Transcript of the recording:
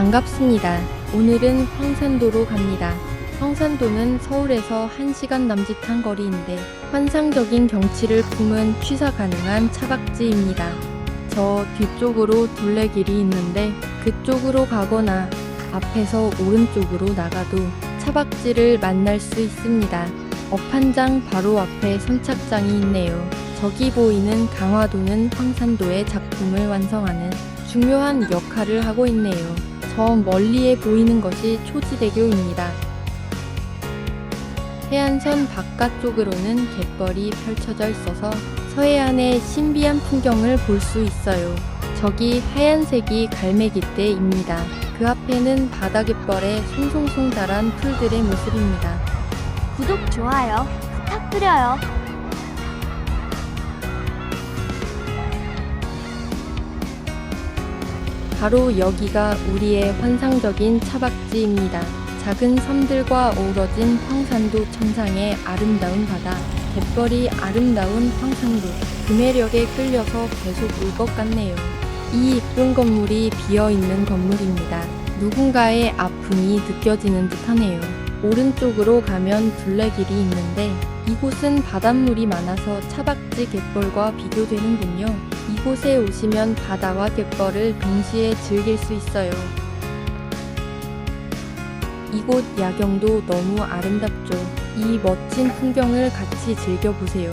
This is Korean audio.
반갑습니다. 오늘은 황산도로 갑니다. 황산도는 서울에서 1시간 남짓한 거리인데 환상적인 경치를 품은 취사 가능한 차박지입니다. 저 뒤쪽으로 둘레길이 있는데 그쪽으로 가거나 앞에서 오른쪽으로 나가도 차박지를 만날 수 있습니다. 업한장 바로 앞에 선착장이 있네요. 저기 보이는 강화도는 황산도의 작품을 완성하는 중요한 역할을 하고 있네요. 저 멀리에 보이는 것이 초지대교입니다. 해안선 바깥쪽으로는 갯벌이 펼쳐져 있어서 서해안의 신비한 풍경을 볼 수 있어요. 저기 하얀색이 갈매기떼입니다. 그 앞에는 바다갯벌에 송송송 자란 풀들의 모습입니다. 구독, 좋아요 부탁드려요. 바로 여기가 우리의 환상적인 차박지입니다. 작은 섬들과 어우러진 황산도 천상의 아름다운 바다, 갯벌이 아름다운 황산도, 그 매력에 끌려서 계속 올것 같네요. 이 이쁜 건물이 비어있는 건물입니다. 누군가의 아픔이 느껴지는 듯하네요. 오른쪽으로 가면 둘레길이 있는데 이곳은 바닷물이 많아서 차박지 갯벌과 비교되는군요. 이곳에 오시면 바다와 갯벌을 동시에 즐길 수 있어요. 이곳 야경도 너무 아름답죠. 이 멋진 풍경을 같이 즐겨보세요.